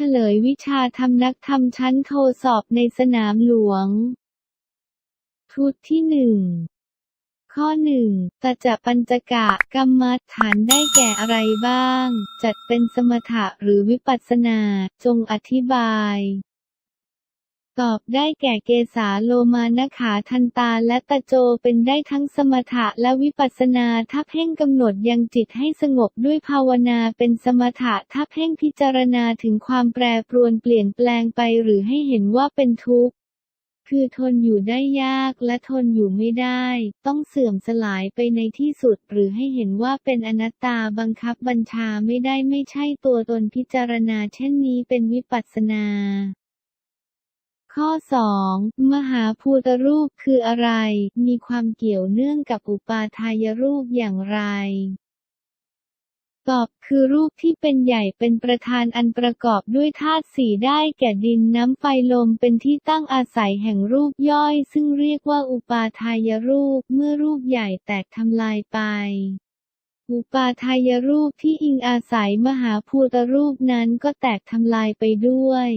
เฉลยวิชาธรรมนักธรรมชั้นโทสอบในสนามหลวง ชุดที่หนึ่งข้อหนึ่งตจะปัญจกะกรรมฐานได้แก่อะไรบ้าง จัดเป็นสมถะหรือวิปัสสนา จงอธิบาย ตอบได้แก่เกสาโลมานขาทันตาและตะโจเป็นได้ทั้งสมถะและวิปัสสนาถ้าเพ่งกำหนดยังจิตให้สงบด้วยภาวนาเป็นสมถะถ้าเพ่งพิจารณาถึงความแปรปรวนเปลี่ยนแปลงไปหรือให้เห็นว่าเป็นทุกข์คือทนอยู่ได้ยากและทนอยู่ไม่ได้ ต้องเสื่อมสลายไปในที่สุด หรือให้เห็นว่าเป็นอนัตตาบังคับบัญชาไม่ได้ไม่ใช่ตัวตนพิจารณาเช่นนี้เป็นวิปัสสนา ข้อ 2 มหาภูตรูปคืออะไร มีความเกี่ยวเนื่องกับอุปาทายรูปอย่างไร ตอบคือรูปที่เป็นใหญ่เป็นประธานอันประกอบด้วยธาตุสีได้แก่ดินน้ำไฟลมเป็นที่ตั้งอาศัยแห่งรูปย่อย ซึ่งเรียกว่าอุปาทายรูปเมื่อรูปใหญ่แตกทำลายไปอุปาทายรูปที่อิงอาศัยมหาภูตรูปนั้นก็แตกทำลายไปด้วย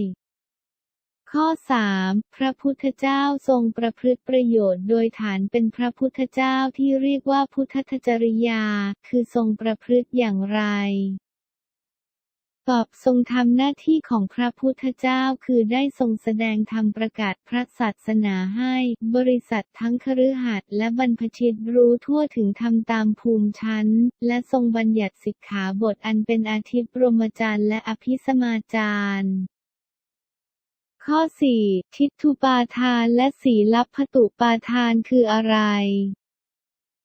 ข้อ 3 พระพุทธเจ้าทรงประพฤติประโยชน์โดยฐานเป็นพระพุทธเจ้าที่เรียกว่าพุทธจริยา คือทรงประพฤติอย่างไรตอบทรงทำหน้าที่ของพระพุทธเจ้าคือได้ทรงแสดงธรรมประกาศพระศาสนาให้ บริษัททั้งคฤหัสถ์และบรรพชิตรู้ทั่วถึงธรรมตามภูมิชั้น และทรงบัญญัติสิกขาบทอันเป็นอาทิตย์รมจารย์และอภิสมาจารย์ ข้อ 4 ทิฏฐุปาทานและสีลับพตุปาทานคืออะไร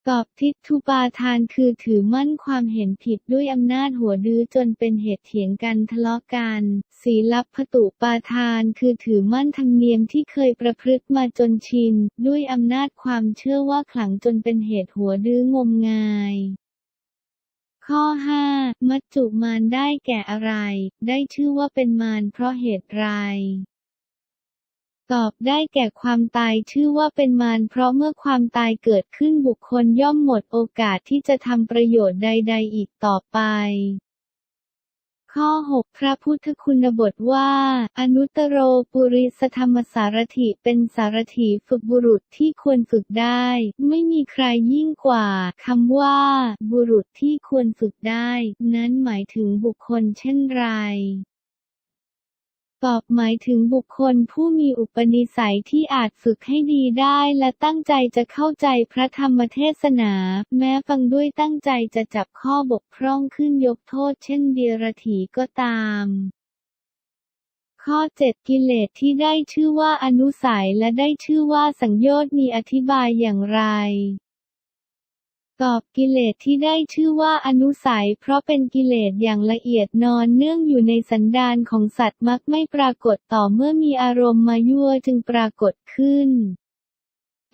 ตอบทิฏฐุปาทานคือถือมั่นความเห็นผิดด้วยอำนาจหัวดื้อจนเป็นเหตุเถียงกันทะเลาะกัน สีลับพตุปาทานคือถือมั่นธรรมเนียมที่เคยประพฤติมาจนชิน ด้วยอำนาจความเชื่อว่าขลังจนเป็นเหตุหัวดื้องมงายข้อ 5 มัจจุมารได้แก่อะไร ได้ชื่อว่าเป็นมารเพราะเหตุไร ตอบได้แก่ความตายชื่อว่าเป็นมารเพราะเมื่อความตายเกิดขึ้นบุคคลย่อมหมดโอกาสที่จะทำประโยชน์ใด ๆ อีกต่อไปข้อ 6 พระพุทธคุณบทว่า อนุตโรปุริสธรรมสารถิเป็นสารถีฝึกบุรุษที่ควรฝึกได้ ไม่มีใครยิ่งกว่า คำว่า บุรุษที่ควรฝึกได้ นั้นหมายถึงบุคคลเช่นไร ตอบหมายถึงบุคคลผู้มีอุปนิสัยที่อาจฝึกให้ดีได้และตั้งใจจะเข้าใจพระธรรมเทศนา แม้ฟังด้วยตั้งใจจะจับข้อบกพร่องขึ้นยกโทษเช่นเดียรถีก็ตามข้อ 7 กิเลสที่ได้ชื่อว่าอนุสัยและได้ชื่อว่าสังโยชน์มีอธิบายอย่างไร ตอบกิเลสที่ได้ชื่อว่าอนุสัย เพราะเป็นกิเลสอย่างละเอียดนอนเนื่องอยู่ในสันดานของสัตว์มักไม่ปรากฏต่อเมื่อมีอารมณ์มายั่วจึงปรากฏขึ้น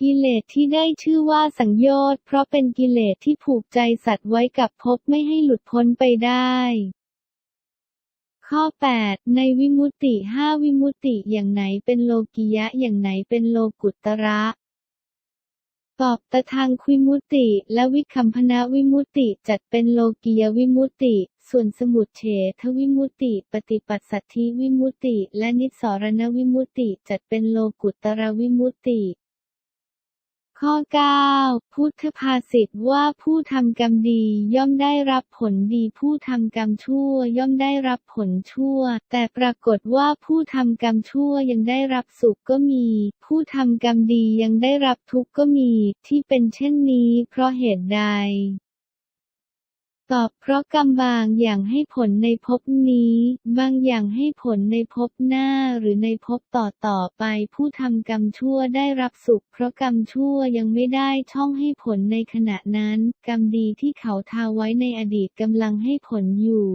กิเลสที่ได้ชื่อว่าสังโยชน์เพราะเป็นกิเลสที่ผูกใจสัตว์ไว้กับภพไม่ให้หลุดพ้นไปได้ข้อ 8 ในวิมุตติห้าวิมุตติอย่างไหนเป็นโลกิยะอย่างไหนเป็นโลกุตระ ตอบตะทางควิมุตติ และวิคัมพนาวิมุตติจัดเป็นโลกียวิมุตติส่วนสมุทเฉทวิมุตติ ปฏิปัสสัทธิวิมุตติและนิสสรณวิมุตติจัดเป็นโลกุตระวิมุตติ ข้อ 9 พุทธภาษิตว่าผู้ทำกรรมดีย่อมได้รับผลดี ผู้ทำกรรมชั่วย่อมได้รับผลชั่ว แต่ปรากฏว่าผู้ทำกรรมชั่วยังได้รับสุขก็มี ผู้ทำกรรมดียังได้รับทุกข์ก็มี ที่เป็นเช่นนี้เพราะเหตุใด ตอบเพราะกรรมบางอย่างให้ผลในภพนี้ บางอย่างให้ผลในภพหน้าหรือในภพต่อต่อไป ผู้ทำกรรมชั่วได้รับสุข เพราะกรรมชั่วยังไม่ได้ช่องให้ผลในขณะนั้น กรรมดีที่เขาทาไว้ในอดีตกำลังให้ผลอยู่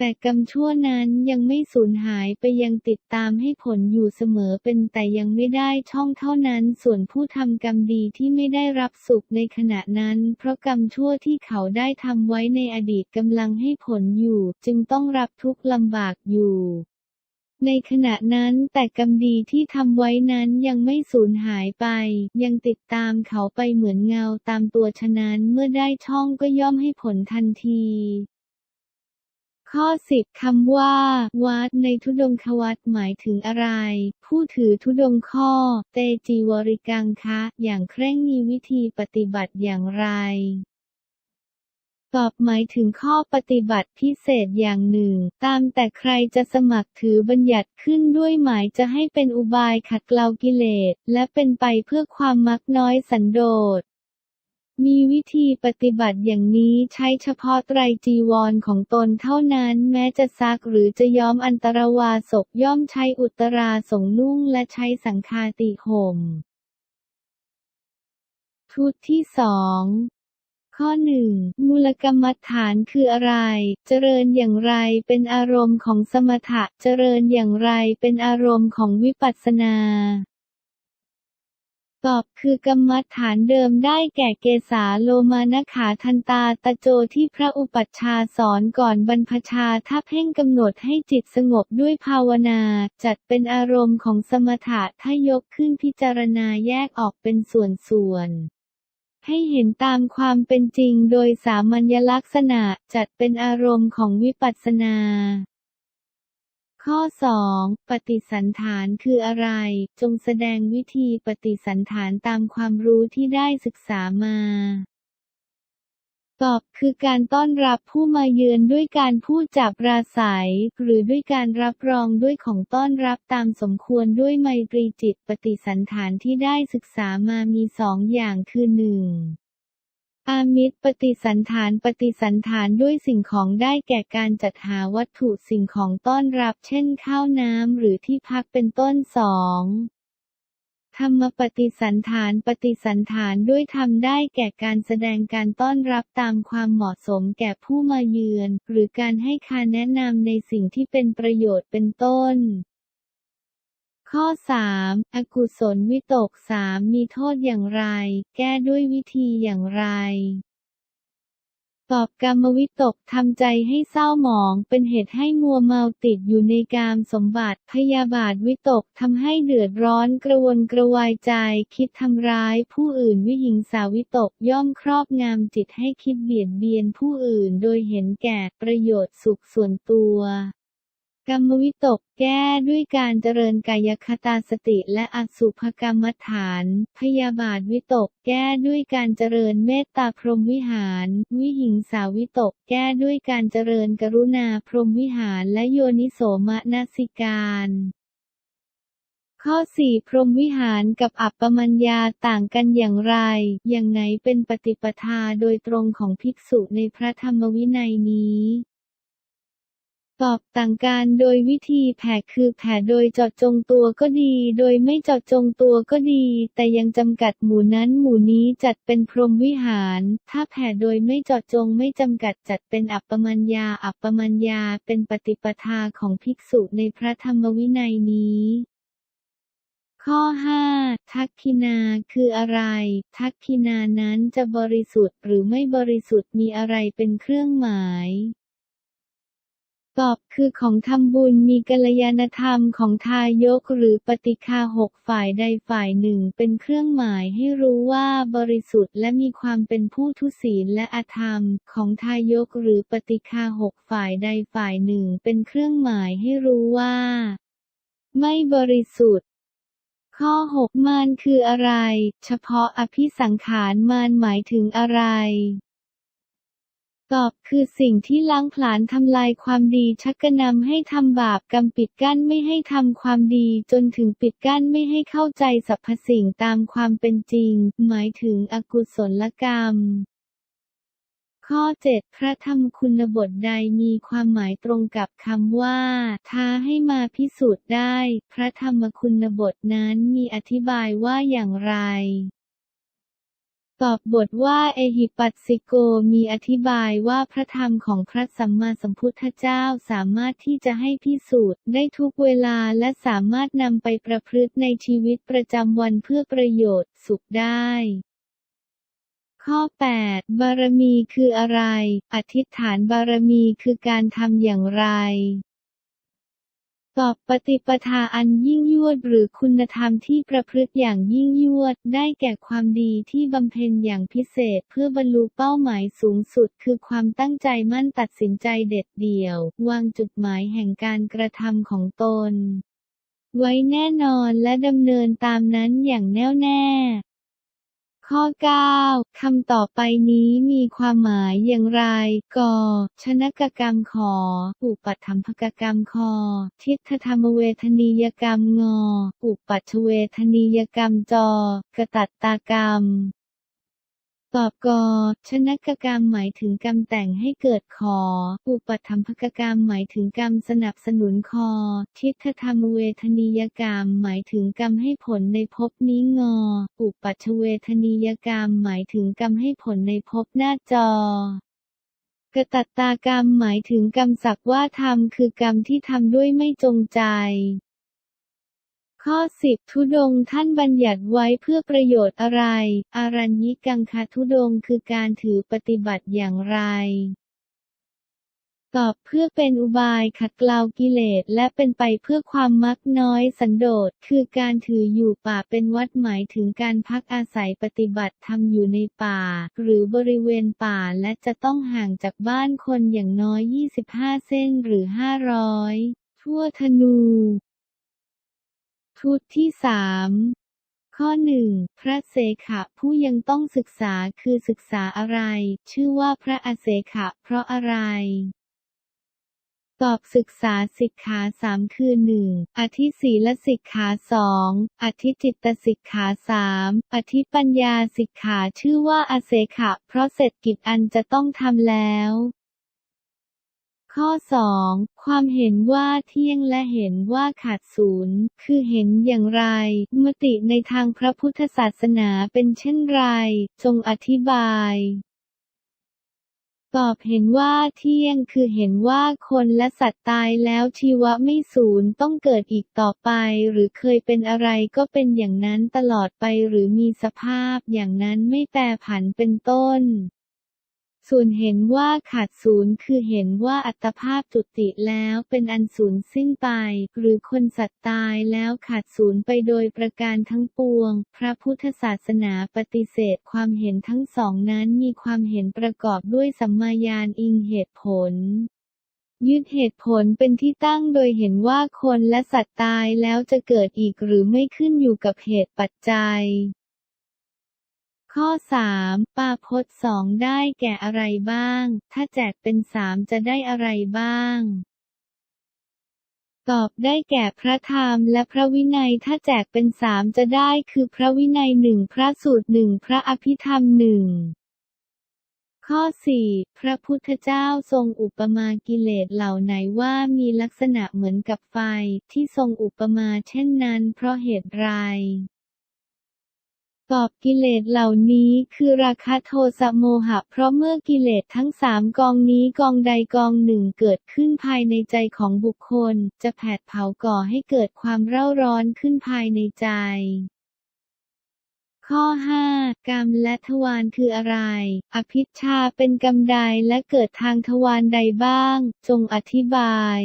แต่กรรมชั่วนั้นยังไม่สูญหายไปยังติดตามให้ผลอยู่เสมอเป็นแต่ยังไม่ได้ช่องเท่านั้น ส่วนผู้ทำกรรมดีที่ไม่ได้รับสุขในขณะนั้น เพราะกรรมชั่วที่เขาได้ทำไว้ในอดีตกำลังให้ผลอยู่ จึงต้องรับทุกข์ลำบากอยู่ในขณะนั้นแต่กรรมดีที่ทำไว้นั้นยังไม่สูญหายไป ยังติดตามเขาไปเหมือนเงาตามตัวฉะนั้นเมื่อได้ช่องก็ย่อมให้ผลทันที ข้อสิบคำว่า วัดในธุดงควัตรหมายถึงอะไร ผู้ถือธุดงข้อ เตจีวริกังคะ อย่างเคร่งมีวิธีปฏิบัติอย่างไร ตอบหมายถึงข้อปฏิบัติพิเศษอย่างหนึ่ง ตามแต่ใครจะสมัครถือบัญญัติขึ้นด้วยหมายจะให้เป็นอุบายขัดเกลากิเลส และเป็นไปเพื่อความมักน้อยสันโดษ มีวิธีปฏิบัติอย่างนี้ใช้เฉพาะไตรจีวรของตนเท่านั้นแม้จะซักหรือจะย้อมอันตรวาสกย่อมใช้อุตราสงนุ่งและใช้สังฆาติห่มทุตที่สองข้อหนึ่งมูลกรรมฐานคืออะไร เจริญอย่างไรเป็นอารมณ์ของสมถะ เจริญอย่างไรเป็นอารมณ์ของวิปัสสนา ตอบคือกรรมฐานเดิมได้แก่เกสาโลมานขาทันตาตะโจที่พระอุปัชฌาย์สอนก่อนบรรพชาถ้าเพ่งกำหนดให้จิตสงบด้วยภาวนา จัดเป็นอารมณ์ของสมถะถ้ายกขึ้นพิจารณาแยกออกเป็นส่วนๆให้เห็นตามความเป็นจริงโดยสามัญลักษณะจัดเป็นอารมณ์ของวิปัสสนา ข้อ 2 ปฏิสันฐานคืออะไร จงแสดงวิธีปฏิสันฐานตามความรู้ที่ได้ศึกษามา ตอบคือการต้อนรับผู้มาเยือนด้วยการพูดจาปราศัย หรือด้วยการรับรองด้วยของต้อนรับตามสมควรด้วยไมตรีจิตปฏิสันฐานที่ได้ศึกษามามีสองอย่างคือหนึ่ง อามิตรปฏิสันฐานปฏิสันฐานด้วยสิ่งของได้แก่การจัดหาวัตถุสิ่งของต้อนรับเช่นข้าวน้ำหรือที่พักเป็นต้นสองธรรมปฏิสันฐานปฏิสันฐานด้วยธรรมได้แก่การแสดงการต้อนรับตามความเหมาะสมแก่ผู้มาเยือน หรือการให้คำแนะนำในสิ่งที่เป็นประโยชน์เป็นต้น ข้อ 3. อกุศลวิตกสามมีโทษอย่างไร แก้ด้วยวิธีอย่างไร ตอบกรรมวิตกทำใจให้เศร้าหมอง เป็นเหตุให้มัวเมาติดอยู่ในกามสมบัติ พยาบาทวิตกทำให้เดือดร้อนกระวนกระวายใจ คิดทำร้ายผู้อื่นวิหิงสาวิตกย่อมครอบงำจิตให้คิดเบียดเบียนผู้อื่น โดยเห็นแก่ประโยชน์สุขส่วนตัว กรรมวิตกแก้ด้วยการเจริญกายคตาสติและอสุภกรรมฐาน พยาบาทวิตกแก้ด้วยการเจริญเมตตาพรหมวิหาร วิหิงสาวิตกแก้ด้วยการเจริญกรุณาพรหมวิหารและโยนิโสมนสิการข้อ 4 พรหมวิหารกับอัปปมัญญาต่างกันอย่างไร อย่างไหนเป็นปฏิปทาโดยตรงของภิกษุในพระธรรมวินัยนี้ ตอบต่างกันโดยวิธีแผ่คือแผ่โดยเจาะจงตัวก็ดี โดยไม่เจาะจงตัวก็ดี แต่ยังจำกัดหมู่นั้นหมู่นี้จัดเป็นพรหมวิหาร ถ้าแผ่โดยไม่เจาะจงไม่จำกัดจัดเป็นอัปปมัญญา อัปปมัญญาเป็นปฏิปทาของภิกษุในพระธรรมวินัยนี้ ข้อ 5 ทักขินาคืออะไร ทักขินานั้นจะบริสุทธิ์หรือไม่บริสุทธิ์มีอะไรเป็นเครื่องหมาย ตอบคือของทำบุญมีกัลยาณธรรมของทายกหรือปฏิฆาหกฝ่ายใดฝ่ายหนึ่งเป็นเครื่องหมายให้รู้ว่าบริสุทธิ์และมีความเป็นผู้ทุศีลและอธรรม ของทายกหรือปฏิฆาหกฝ่ายใดฝ่ายหนึ่งเป็นเครื่องหมายให้รู้ว่า ไม่บริสุทธิ์ข้อ 6 มารคืออะไร เฉพาะอภิสังขารมารหมายถึงอะไร ตอบคือสิ่งที่ล้างผลาญทำลายความดีชักกระนำให้ทำบาปกรรมปิดกั้นไม่ให้ทำความดี จนถึงปิดกั้นไม่ให้เข้าใจสรรพสิ่งตามความเป็นจริง หมายถึงอกุศลกรรมข้อ 7 พระธรรมคุณบทใดมีความหมายตรงกับคำว่า ท้าให้มาพิสูจน์ได้ พระธรรมคุณบทนั้นมีอธิบายว่าอย่างไร ตอบบทว่าเอหิปัสสิโกมีอธิบายว่าพระธรรมของพระสัมมาสัมพุทธเจ้าสามารถที่จะให้พิสูจน์ได้ทุกเวลาและสามารถนำไปประพฤติในชีวิตประจำวันเพื่อประโยชน์สุขได้ ข้อ 8 บารมีคืออะไร อธิษฐานบารมีคือการทำอย่างไร ตอบปฏิปทาอันยิ่งยวดหรือคุณธรรมที่ประพฤติอย่างยิ่งยวด ได้แก่ความดีที่บำเพ็ญอย่างพิเศษเพื่อบรรลุเป้าหมายสูงสุด คือความตั้งใจมั่นตัดสินใจเด็ดเดี่ยว วางจุดหมายแห่งการกระทำของตน ไว้แน่นอนและดำเนินตามนั้นอย่างแน่วแน่ ข้อ 9 คำต่อไปนี้มีความหมายอย่างไร ก ชนกกรรมขอ อุปัฏฐัมภกกรรมคอ ทิฏฐธรรมเวทนียกรรมงอ อุปัชเวทนียกรรมจอกตัตตากรรม ตอบกชนกกรรมหมายถึงกรรมแต่งให้เกิดขอ อุปัฏฐัมภกกรรมหมายถึงกรรมสนับสนุนคอ ทิฏฐธรรมเวทนียกรรมหมายถึงกรรมให้ผลในภพนี้งอ อุปัชเวทนียกรรมหมายถึงกรรมให้ผลในภพหน้าจอกตัตตากรรมหมายถึงกรรมสักว่าทำคือกรรมที่ทำด้วยไม่จงใจ ข้อ10ธุดงท่านบัญญัติไว้เพื่อประโยชน์อะไร อารัญญิกังคธุดงคือการถือปฏิบัติอย่างไร ตอบเพื่อเป็นอุบายขัดเกลากิเลสและเป็นไปเพื่อความมักน้อยสันโดษ คือการถืออยู่ป่าเป็นวัดหมายถึงการพักอาศัยปฏิบัติธรรมอยู่ในป่า หรือบริเวณป่าและจะต้องห่างจากบ้านคนอย่างน้อย 25 เส้นหรือ 500ทั่วธนู ทุตที่สามข้อหนึ่งพระเสขะผู้ยังต้องศึกษาคือศึกษาอะไร ชื่อว่าพระอเสขะเพราะอะไร ตอบศึกษาสิกขาสามคือหนึ่งอธิศีลสิกขาสองอธิจิตตสิกขาสามอธิปัญญาสิกขาชื่อว่าอเสขะเพราะเสร็จกิจอันจะต้องทำแล้ว ข้อ 2 ความเห็นว่าเที่ยงและเห็นว่าขาดศูนย์ คือเห็นอย่างไร มติในทางพระพุทธศาสนาเป็นเช่นไร จงอธิบาย ตอบเห็นว่าเที่ยงคือเห็นว่าคนและสัตว์ตายแล้วชีวะไม่สูญต้องเกิดอีกต่อไป หรือเคยเป็นอะไรก็เป็นอย่างนั้นตลอดไปหรือมีสภาพอย่างนั้นไม่แปรผันเป็นต้น ส่วนเห็นว่าขาดศูนย์คือเห็นว่าอัตภาพจุติแล้วเป็นอันสูญสิ้นไป หรือคนสัตว์ตายแล้วขาดศูนย์ไปโดยประการทั้งปวง พระพุทธศาสนาปฏิเสธความเห็นทั้งสองนั้นมีความเห็นประกอบด้วยสัมมาญาณอิงเหตุผลยึดเหตุผลเป็นที่ตั้งโดยเห็นว่าคนและสัตว์ตายแล้วจะเกิดอีกหรือไม่ขึ้นอยู่กับเหตุปัจจัย ข้อ 3 ปาพจน์สองได้แก่อะไรบ้าง ถ้าแจกเป็นสามจะได้อะไรบ้าง ตอบได้แก่พระธรรมและพระวินัย ถ้าแจกเป็นสามจะได้คือพระวินัยหนึ่งพระสูตรหนึ่งพระอภิธรรมหนึ่งข้อ 4 พระพุทธเจ้าทรงอุปมากิเลสเหล่าไหนว่ามีลักษณะเหมือนกับไฟที่ทรงอุปมาเช่นนั้นเพราะเหตุไร ตอบกิเลสเหล่านี้คือราคะโทสะโมหะ เพราะเมื่อกิเลสทั้งสามกองนี้กองใดกองหนึ่งเกิดขึ้นภายในใจของบุคคล จะแผดเผาก่อให้เกิดความเร่าร้อนขึ้นภายในใจ ข้อ 5 กรรมและทวารคืออะไร อภิชฌาเป็นกรรมใดและเกิดทางทวารใดบ้าง จงอธิบาย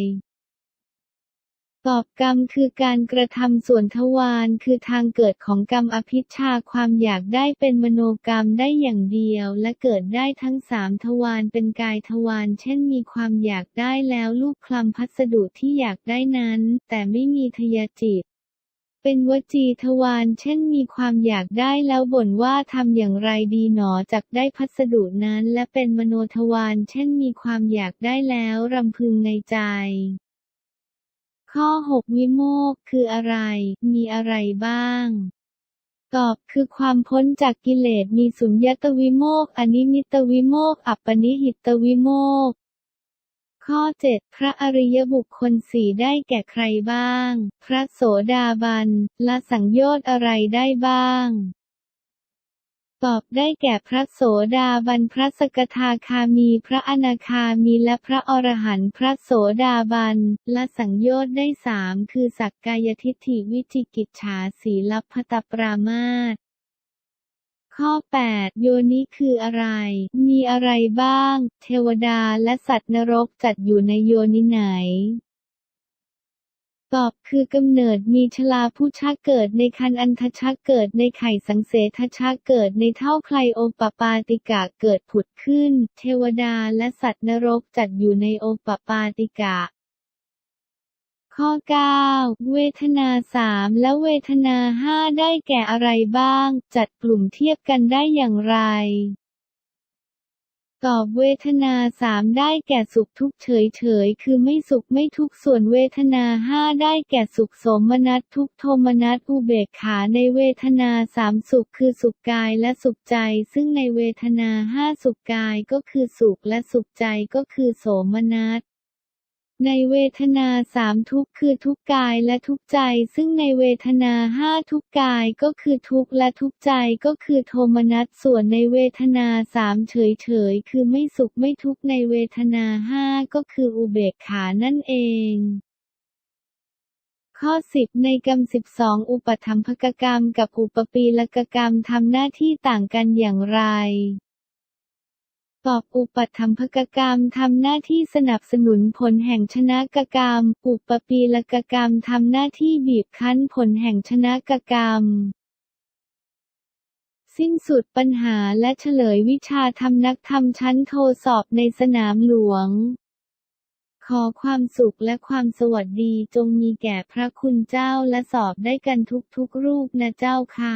ตอบกรรมคือการกระทำส่วนทวารคือทางเกิดของกรรมอภิชาความอยากได้เป็นมโนกรรมได้อย่างเดียว และเกิดได้ทั้งสามทวารเป็นกายทวารเช่นมีความอยากได้แล้วลูกคลำพัสดุที่อยากได้นั้น แต่ไม่มีทยจิตเป็นวจีทวารเช่นมีความอยากได้แล้วบ่นว่าทำอย่างไรดีหนอจักได้พัสดุนั้น และเป็นมโนทวารเช่นมีความอยากได้แล้วรำพึงในใจ ข้อ 6 วิโมกคืออะไร มีอะไรบ้าง ตอบคือความพ้นจากกิเลส มีสุญญตวิโมกอนิมิตวิโมกอัปปนิหิตวิโมกข์ข้อ 7 พระอริยบุคคลสี่ได้แก่ใครบ้าง พระโสดาบัน ละสังโยชน์อะไรได้บ้าง ตอบได้แก่พระโสดาบันพระสกทาคามี พระอนาคามีและพระอรหันต์พระโสดาบันละสังโยชน์ได้สามคือสักกายทิฏฐิวิจิกิจฉาสีลัพพตปรามาสข้อ 8 โยนิคืออะไร มีอะไรบ้าง เทวดาและสัตว์นรกจัดอยู่ในโยนิไหน ตอบคือกำเนิดมีชลาผู้ชาเกิดในคันอันทชาเกิดในไข่สังเสทชาเกิดในเท่าใครโอปปาติกะเกิดผุดขึ้น เทวดาและสัตว์นรกจัดอยู่ในโอปปาติกะข้อ 9 เวทนาสามและเวทนาห้าได้แก่อะไรบ้าง จัดกลุ่มเทียบกันได้อย่างไร ตอบเวทนาสามได้แก่สุขทุกเฉยเฉยคือไม่สุขไม่ทุกส่วนเวทนาห้าได้แก่สุขโสมนัสทุกโทมนัสอุเบกขาในเวทนาสามสุขคือสุขกายและสุขใจ ซึ่งในเวทนาห้าสุขกายก็คือสุขและสุขใจก็คือโสมนัส ในเวทนาสามทุกคือทุกกายและทุกใจ ซึ่งในเวทนาห้าทุกกายก็คือทุกและทุกใจก็คือโทมนัสส่วนในเวทนาสามเฉยๆคือไม่สุขไม่ทุกในเวทนาห้าก็คืออุเบกขานั่นเองข้อ 10 ในกรรม 12 อุปถัมภกกรรมกับอุปปีลกกรรมทำหน้าที่ต่างกันอย่างไร ตอบอุปัฏฐัมภกกรรมทำหน้าที่สนับสนุนผลแห่งชนะกกรรม อุปปีลกกรรมทำหน้าที่บีบคั้นผลแห่งชนะกกรรม สิ้นสุดปัญหาและเฉลยวิชาธรรมนักธรรมชั้นโทสอบในสนามหลวง ขอความสุขและความสวัสดีจงมีแก่พระคุณเจ้าและสอบได้กันทุกๆรูปนะเจ้าค่ะ